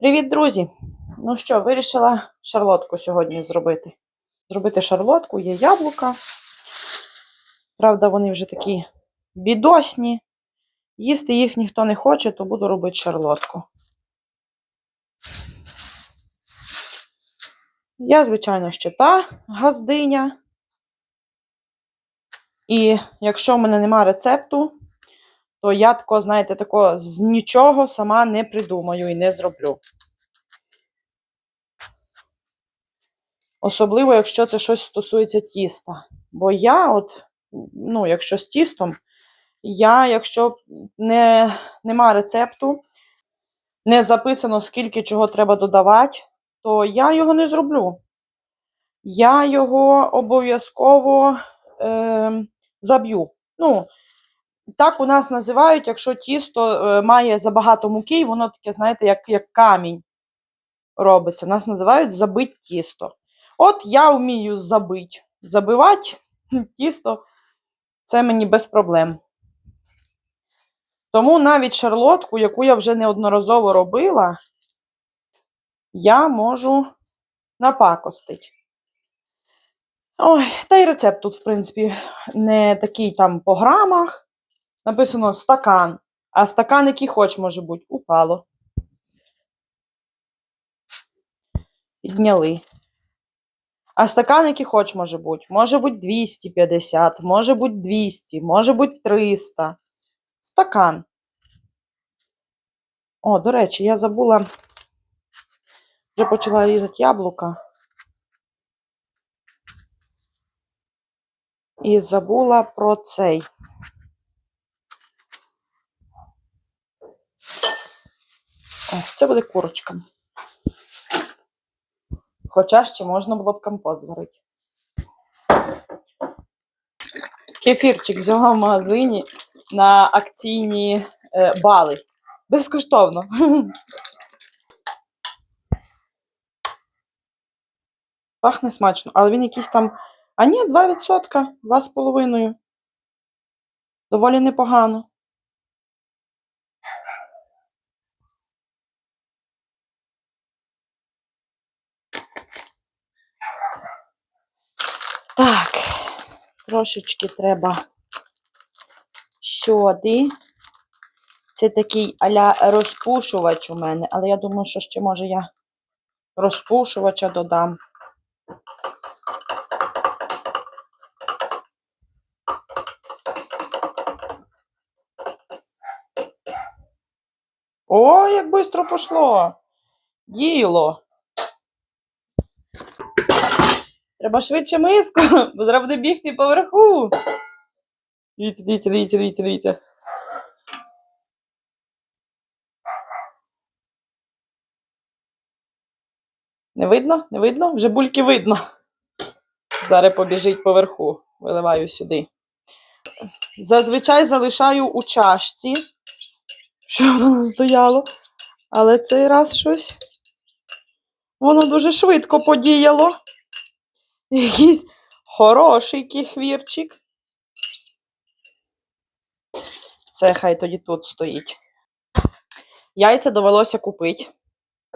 Привіт, друзі! Ну що, вирішила шарлотку сьогодні зробити. Зробити шарлотку, є яблука. Правда, вони вже такі бідосні. Їсти їх ніхто не хоче, то буду робити шарлотку. Я, звичайно, ще та газдиня. І якщо в мене нема рецепту, то я тако, знаєте, тако з нічого сама не придумаю і не зроблю. Особливо, якщо це щось стосується тіста. Бо я, от, ну, якщо з тістом, я, якщо не, нема рецепту, не записано, скільки чого треба додавати, то я його не зроблю. Я його обов'язково е, заб'ю. Ну, так у нас називають, якщо тісто е, має забагато муки, і воно таке, знаєте, як, як камінь робиться. Нас називають забить тісто. От я вмію забити. Забивати тісто це мені без проблем. Тому навіть шарлотку, яку я вже неодноразово робила, я можу напакостити. Ой, та й рецепт тут, в принципі, не такий там по грамах. Написано стакан. А стакан, який хоч може бути, упало. Підняли. А стакан, який хоч може бути. Може бути 250, може бути 200, може бути 300. Стакан. О, до речі, я забула. Вже почала різати яблука. І забула про цей. Це буде курочка. Хоча ще можна було б компот зварити. Кефірчик взяла в магазині на акційні е, бали. Безкоштовно. Пахне смачно, але він якийсь там. А ні, 2%, 2,5%. Доволі непогано. Так, трошечки треба сюди. Це такий аля розпушувач у мене, але я думаю, що ще може я розпушувача додам. О, як швидко пішло. Діло. Треба швидше миску, бо зараз буде бігти поверху. Дивіться, дивіться, дивіться, дивіться, дивіться. Не видно? Не видно? Вже бульки видно. Зараз побіжить поверху. Виливаю сюди. Зазвичай залишаю у чашці, щоб воно стояло. Але цей раз щось. Воно дуже швидко подіяло. Якийсь хороший кіхвірчик. Це хай тоді тут стоїть. Яйця довелося купити,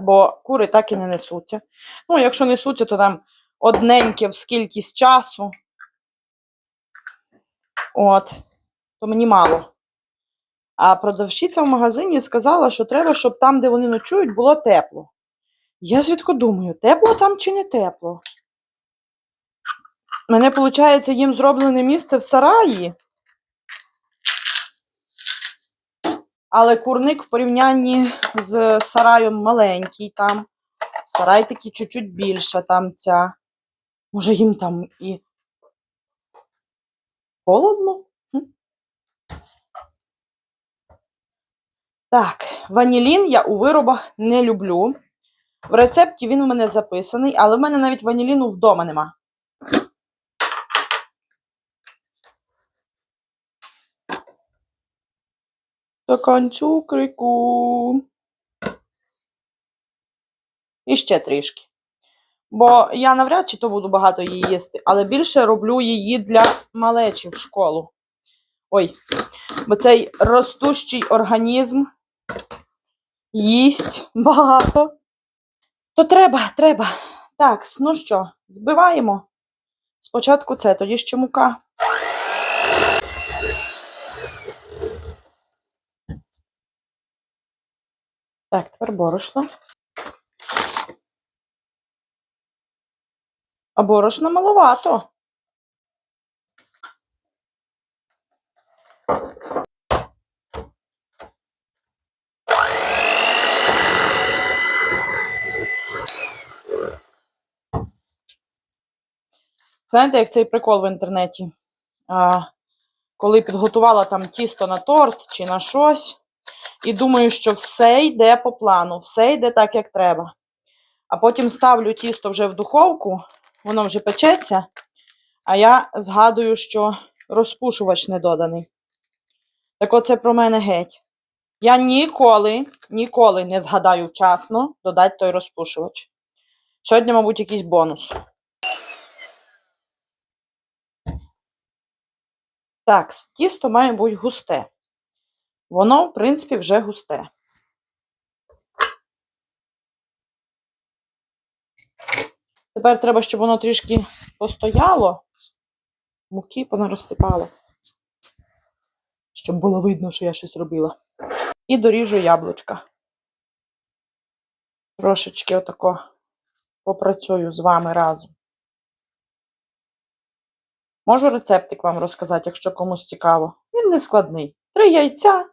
бо кури так і не несуться. Ну, якщо несуться, то там одненьке в скількись часу. От, то мені мало. А продавщиця в магазині сказала, що треба, щоб там, де вони ночують, було тепло. Я звідки думаю, тепло там чи не тепло? Мене, виходить, їм зроблене місце в сараї. Але курник в порівнянні з сараєм маленький там. Сарай такий чуть-чуть більше там ця. Може, їм там і холодно? Так, ванілін я у виробах не люблю. В рецепті він у мене записаний, але в мене навіть ваніліну вдома нема. Стакан цукрику. І ще трішки. Бо я навряд чи то буду багато її їсти, але більше роблю її для малечі в школу. Ой, бо цей ростущий організм їсть багато. То треба, треба. Так, ну що, збиваємо. Спочатку це, тоді ще мука. Так, тепер борошно. А борошна маловато. Знаєте, як цей прикол в інтернеті? А, коли підготувала там тісто на торт чи на щось, і думаю, що все йде по плану, все йде так, як треба. А потім ставлю тісто вже в духовку, воно вже печеться, а я згадую, що розпушувач не доданий. Так оце про мене геть. Я ніколи, ніколи не згадаю вчасно додати той розпушувач. Сьогодні, мабуть, якийсь бонус. Так, тісто має бути густе. Воно, в принципі, вже густе. Тепер треба, щоб воно трішки постояло, муки понарозсипало, щоб було видно, що я щось робила. І доріжу яблучка. Трошечки отако попрацюю з вами разом. Можу рецептик вам розказати, якщо комусь цікаво. Він не складний. Три яйця,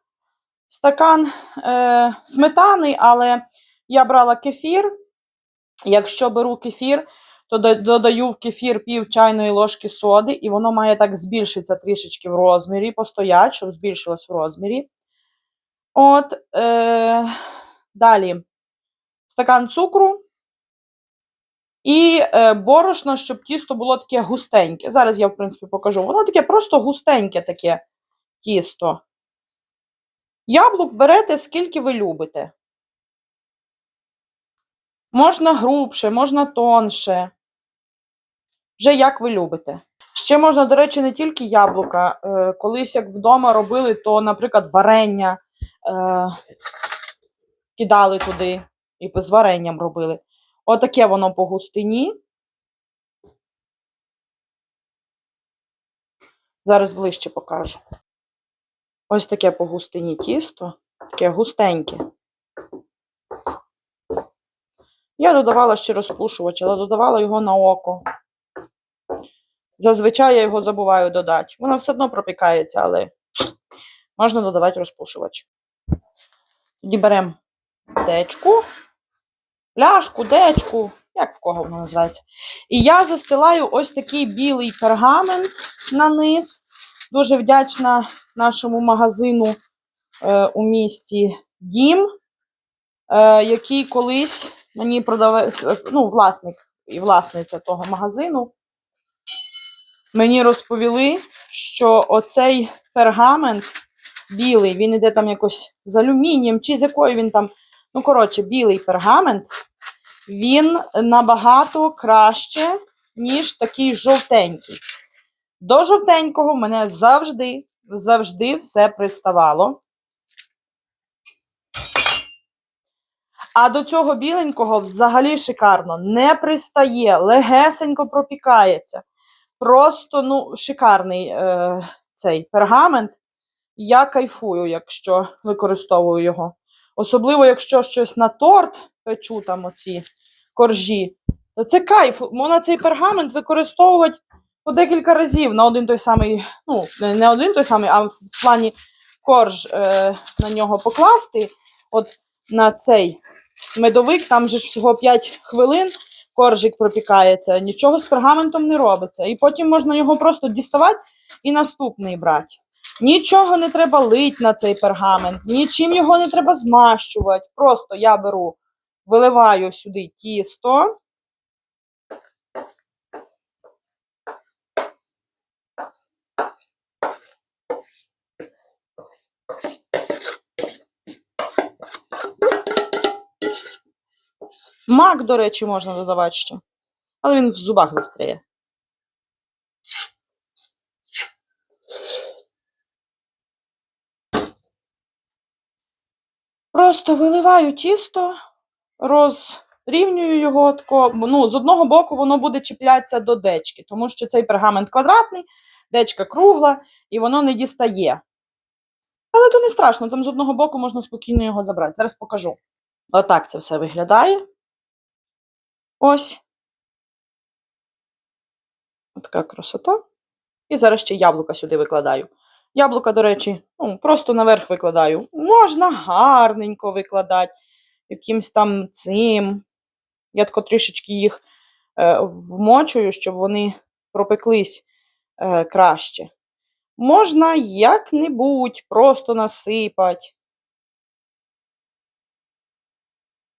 стакан е, сметани, але я брала кефір. Якщо беру кефір, то додаю в кефір пів чайної ложки соди, і воно має так збільшитися трішечки в розмірі, постоять, щоб збільшилось в розмірі. От, е, далі стакан цукру і е, борошно, щоб тісто було таке густеньке. Зараз я, в принципі, покажу. Воно таке просто густеньке таке тісто. Яблук берете скільки ви любите. Можна грубше, можна тонше. Вже як ви любите. Ще можна, до речі, не тільки яблука. Е, колись як вдома робили, то, наприклад, варення е, кидали туди і з варенням робили. Отаке воно по густині. Зараз ближче покажу. Ось таке по густині тісто, таке густеньке. Я додавала ще розпушувач, але додавала його на око. Зазвичай я його забуваю додати. Воно все одно пропікається, але можна додавати розпушувач. Тоді беремо дечку, пляшку, дечку, як в кого воно називається. І я застилаю ось такий білий пергамент на низ. Дуже вдячна нашому магазину е, у місті Дім, е, який колись мені продавав, ну, власник і власниця того магазину. Мені розповіли, що оцей пергамент білий, він іде там якось з алюмінієм, чи з якою він там. Ну, коротше, білий пергамент, він набагато краще, ніж такий жовтенький. До жовтенького мене завжди, завжди все приставало. А до цього біленького взагалі шикарно. Не пристає, легесенько пропікається. Просто ну, шикарний е, цей пергамент. Я кайфую, якщо використовую його. Особливо, якщо щось на торт печу, там оці коржі, то це кайф. Можна цей пергамент використовувати по декілька разів на один той самий, ну, не один той самий, а в плані корж е, на нього покласти. От на цей медовик, там же ж всього 5 хвилин коржик пропікається, нічого з пергаментом не робиться. І потім можна його просто діставати і наступний брати. Нічого не треба лить на цей пергамент, нічим його не треба змащувати. Просто я беру, виливаю сюди тісто. Мак, до речі, можна додавати ще. Але він в зубах застряє. Просто виливаю тісто, розрівнюю його тако. Ну, з одного боку воно буде чіплятися до дечки, тому що цей пергамент квадратний, дечка кругла, і воно не дістає. Але то не страшно, там з одного боку можна спокійно його забрати. Зараз покажу. Отак це все виглядає. Ось. Така красота. І зараз ще яблука сюди викладаю. Яблука, до речі, ну, просто наверх викладаю. Можна гарненько викладати, якимсь там цим. Я тако трішечки їх е, вмочую, щоб вони пропеклись е, краще. Можна як-небудь просто насипати.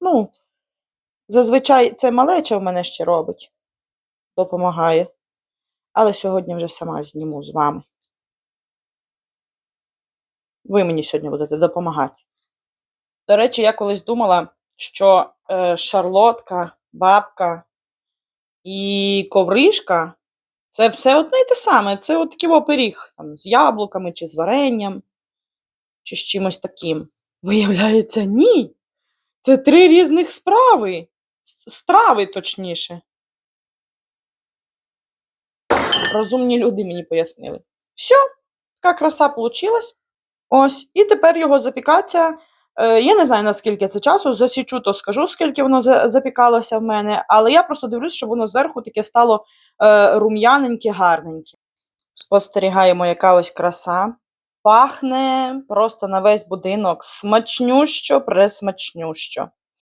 Ну, зазвичай це малеча в мене ще робить, допомагає. Але сьогодні вже сама зніму з вами. Ви мені сьогодні будете допомагати. До речі, я колись думала, що е, шарлотка, бабка і ковришка це все одне і те саме. Це от такий пиріг там, з яблуками чи з варенням, чи з чимось таким. Виявляється, ні. Це три різних справи. Страви, точніше. Розумні люди мені пояснили. Все, така краса получилась. Ось, і тепер його запікаться. Е, я не знаю, наскільки це часу. Засічу, то скажу, скільки воно запікалося в мене, але я просто дивлюсь, щоб воно зверху таке стало е, рум'яненьке, гарненьке. Спостерігаємо, яка ось краса. Пахне просто на весь будинок смачнющо, пресмачнющо.